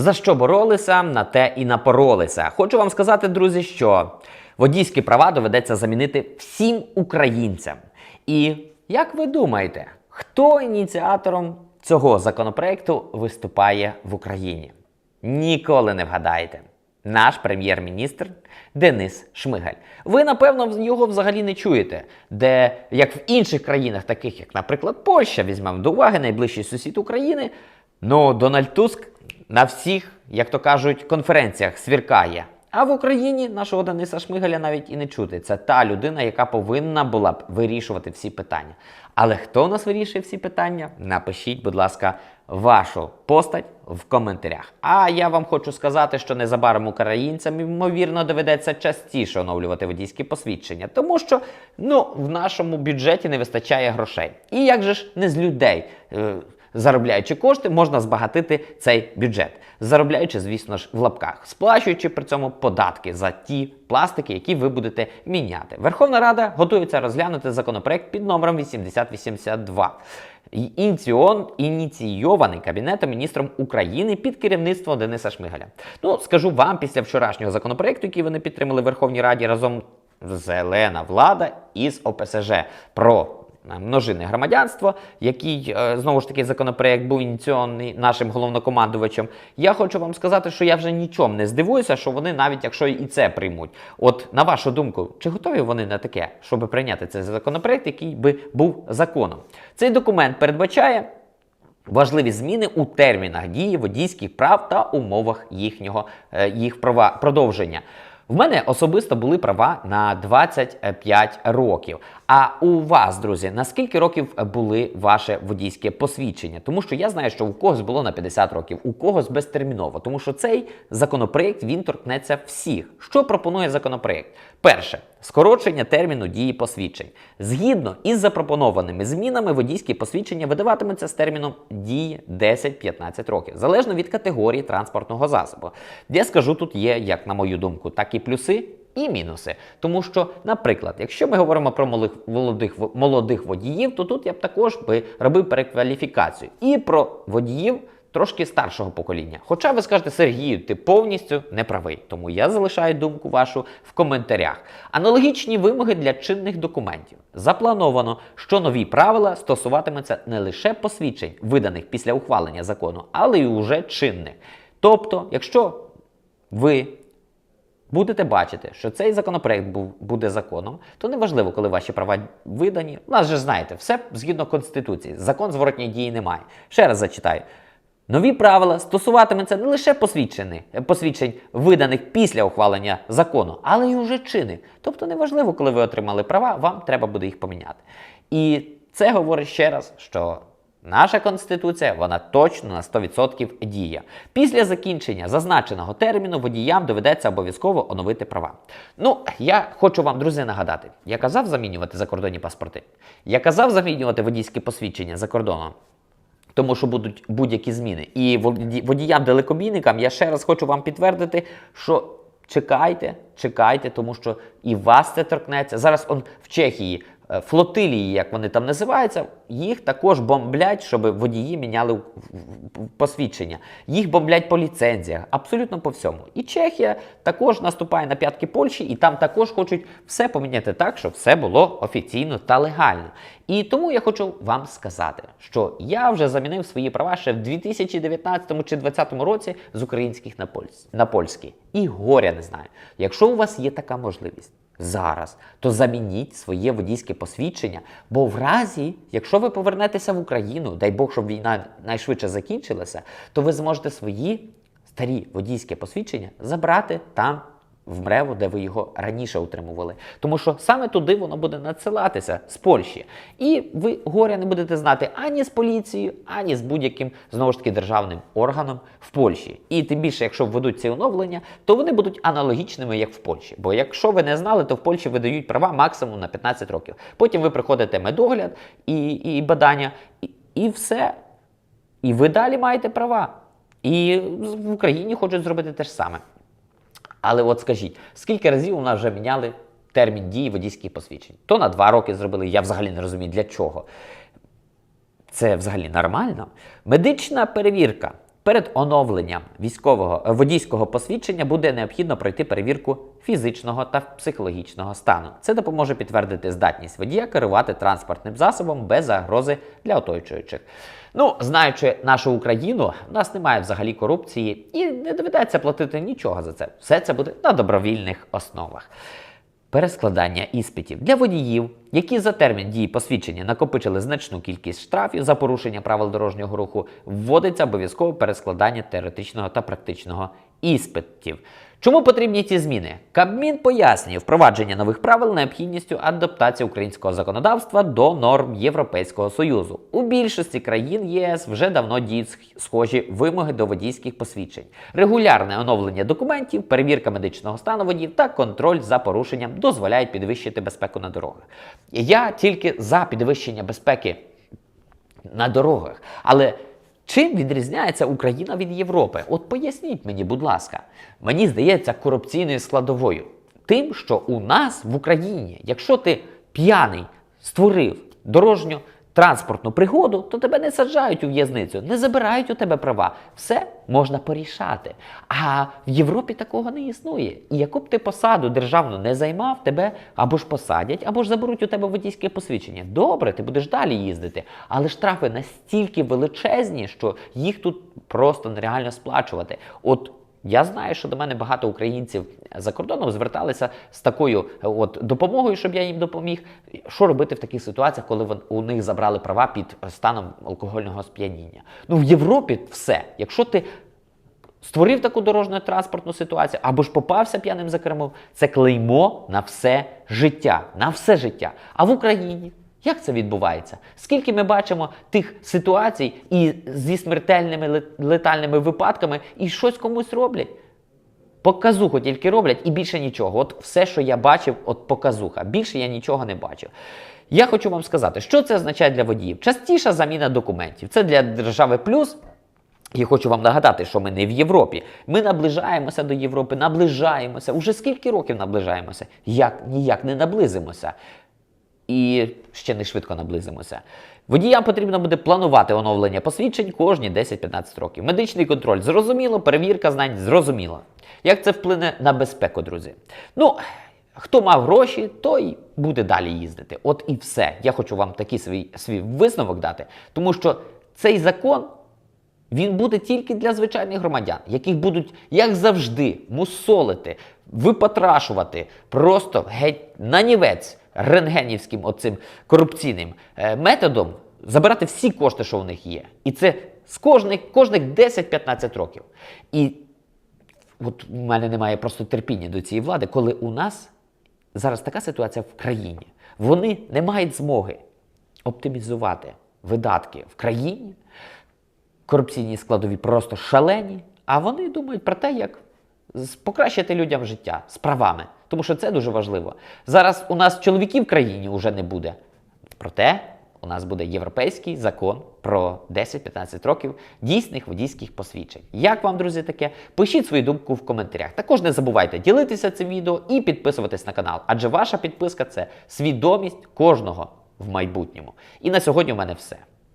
За що боролися, на те і напоролися. Хочу вам сказати, друзі, що водійські права доведеться замінити всім українцям. І як ви думаєте, хто ініціатором цього законопроекту виступає в Україні? Ніколи не вгадаєте. Наш прем'єр-міністр Денис Шмигаль. Ви, напевно, його взагалі не чуєте, де, як в інших країнах, таких як, наприклад, Польща, візьмемо до уваги, найближчий сусід України, ну Дональд Туск на всіх, як то кажуть, конференціях свіркає. А в Україні нашого Дениса Шмигаля навіть і не чути. Це та людина, яка повинна була б вирішувати всі питання. Але хто у нас вирішує всі питання? Напишіть, будь ласка, вашу постать в коментарях. А я вам хочу сказати, що незабаром українцям ймовірно доведеться частіше оновлювати водійські посвідчення, тому що ну в нашому бюджеті не вистачає грошей. І як же ж не з людей? Заробляючи кошти, можна збагатити цей бюджет, заробляючи, звісно ж, в лапках, сплачуючи при цьому податки за ті пластики, які ви будете міняти. Верховна Рада готується розглянути законопроект під номером 8082. І Ініціон ініційований Кабінетом міністром України під керівництвом Дениса Шмигаля. Ну, скажу вам, після вчорашнього законопроекту, який вони підтримали в Верховній Раді разом зелена влада із ОПСЖ про множинне громадянство, який е, знову ж таки законопроект був ініційований нашим головнокомандувачем. Я хочу вам сказати, що я вже нічому не здивуюся, що вони навіть якщо і це приймуть. От на вашу думку, чи готові вони на таке, щоб прийняти цей законопроект, який би був законом? Цей документ передбачає. Важливі зміни у термінах дії водійських прав та умовах їхнього е, їх права продовження. В мене особисто були права на 25 років. А у вас, друзі, на скільки років були ваше водійське посвідчення? Тому що я знаю, що у когось було на 50 років, у когось безтерміново. Тому що цей законопроект він торкнеться всіх. Що пропонує законопроект? Перше скорочення терміну дії посвідчень. Згідно із запропонованими змінами, водійські посвідчення видаватимуться з терміном дії 10-15 років, залежно від категорії транспортного засобу. Я скажу, тут є, як на мою думку, так і плюси. І мінуси, тому що, наприклад, якщо ми говоримо про молодих, молодих, водіїв, то тут я б також би робив перекваліфікацію і про водіїв трошки старшого покоління. Хоча ви скажете, Сергію, ти повністю не правий. Тому я залишаю думку вашу в коментарях. Аналогічні вимоги для чинних документів. Заплановано, що нові правила стосуватимуться не лише посвідчень, виданих після ухвалення закону, але й уже чинних. Тобто, якщо ви будете бачити, що цей законопроект був, буде законом, то неважливо, коли ваші права видані. У нас же знаєте, все згідно Конституції. Закон зворотньої дії немає. Ще раз зачитаю. Нові правила стосуватимуться не лише посвідчень, посвідчень, виданих після ухвалення закону, але й уже чинних. Тобто неважливо, коли ви отримали права, вам треба буде їх поміняти. І це говорить ще раз, що наша конституція вона точно на 100% діє. Після закінчення зазначеного терміну водіям доведеться обов'язково оновити права. Ну, я хочу вам, друзі, нагадати: я казав замінювати закордонні паспорти, я казав замінювати водійські посвідчення за кордоном. Тому що будуть будь-які зміни. І водіям-далекобійникам я ще раз хочу вам підтвердити, що чекайте, чекайте, тому що і вас це торкнеться. Зараз он в Чехії флотилії, як вони там називаються, їх також бомблять, щоб водії міняли посвідчення. Їх бомблять по ліцензіях, абсолютно по всьому. І Чехія також наступає на п'ятки Польщі, і там також хочуть все поміняти так, щоб все було офіційно та легально. І тому я хочу вам сказати, що я вже замінив свої права ще в 2019 чи 2020 році з українських на польські. І горя не знаю. Якщо у вас є така можливість зараз, то замініть своє водійське посвідчення. Бо в разі, якщо ви повернетеся в Україну, дай Бог, щоб війна найшвидше закінчилася, то ви зможете свої старі водійське посвідчення забрати там в МРЕВО, де ви його раніше утримували. Тому що саме туди воно буде надсилатися з Польщі. І ви горя не будете знати ані з поліцією, ані з будь-яким знову ж таки державним органом в Польщі. І тим більше, якщо введуть ці оновлення, то вони будуть аналогічними, як в Польщі. Бо якщо ви не знали, то в Польщі видають права максимум на 15 років. Потім ви приходите медогляд і, і бадання, і, і все. І ви далі маєте права. І в Україні хочуть зробити те ж саме. Але от скажіть, скільки разів у нас вже міняли термін дії водійських посвідчень? То на два роки зробили, я взагалі не розумію для чого. Це взагалі нормально. Медична перевірка Перед оновленням військового е, водійського посвідчення буде необхідно пройти перевірку фізичного та психологічного стану. Це допоможе підтвердити здатність водія керувати транспортним засобом без загрози для оточуючих. Ну, знаючи нашу Україну, у нас немає взагалі корупції і не доведеться платити нічого за це. Все це буде на добровільних основах. Перескладання іспитів для водіїв, які за термін дії посвідчення накопичили значну кількість штрафів за порушення правил дорожнього руху, вводиться обов'язкове перескладання теоретичного та практичного іспитів. Чому потрібні ці зміни? Кабмін пояснює впровадження нових правил необхідністю адаптації українського законодавства до норм Європейського союзу. У більшості країн ЄС вже давно діють схожі вимоги до водійських посвідчень, регулярне оновлення документів, перевірка медичного стану водіїв та контроль за порушенням дозволяють підвищити безпеку на дорогах. Я тільки за підвищення безпеки на дорогах. Але чим відрізняється Україна від Європи? От поясніть мені, будь ласка. Мені здається, корупційною складовою. Тим, що у нас в Україні, якщо ти п'яний створив дорожню транспортну пригоду, то тебе не саджають у в'язницю, не забирають у тебе права. Все можна порішати. А в Європі такого не існує. І яку б ти посаду державну не займав, тебе або ж посадять, або ж заберуть у тебе водійське посвідчення. Добре, ти будеш далі їздити. Але штрафи настільки величезні, що їх тут просто нереально сплачувати. От я знаю, що до мене багато українців за кордоном зверталися з такою от допомогою, щоб я їм допоміг. Що робити в таких ситуаціях, коли вон- у них забрали права під станом алкогольного сп'яніння? Ну в Європі все. Якщо ти створив таку дорожню транспортну ситуацію або ж попався п'яним за кермом, це клеймо на все життя. На все життя. А в Україні. Як це відбувається? Скільки ми бачимо тих ситуацій і зі смертельними летальними випадками, і щось комусь роблять? Показуху тільки роблять і більше нічого. От все, що я бачив, от показуха. Більше я нічого не бачив. Я хочу вам сказати, що це означає для водіїв. Частіша заміна документів. Це для держави плюс. І хочу вам нагадати, що ми не в Європі. Ми наближаємося до Європи, наближаємося. Уже скільки років наближаємося? Як ніяк не наблизимося і ще не швидко наблизимося. Водіям потрібно буде планувати оновлення посвідчень кожні 10-15 років. Медичний контроль зрозуміло, перевірка знань зрозуміло. Як це вплине на безпеку, друзі? Ну, хто мав гроші, той буде далі їздити. От і все. Я хочу вам такий свій, свій висновок дати, тому що цей закон. Він буде тільки для звичайних громадян, яких будуть, як завжди, мусолити, випотрашувати просто геть нанівець рентгенівським оцим корупційним е, методом, забирати всі кошти, що в них є. І це з кожних, кожних 10-15 років. І от у мене немає просто терпіння до цієї влади, коли у нас зараз така ситуація в країні. Вони не мають змоги оптимізувати видатки в країні. Корупційні складові просто шалені, а вони думають про те, як покращити людям життя з правами. Тому що це дуже важливо. Зараз у нас чоловіків в країні вже не буде. Проте у нас буде європейський закон про 10-15 років дійсних водійських посвідчень. Як вам, друзі, таке? Пишіть свою думку в коментарях. Також не забувайте ділитися цим відео і підписуватись на канал, адже ваша підписка це свідомість кожного в майбутньому. І на сьогодні у мене все.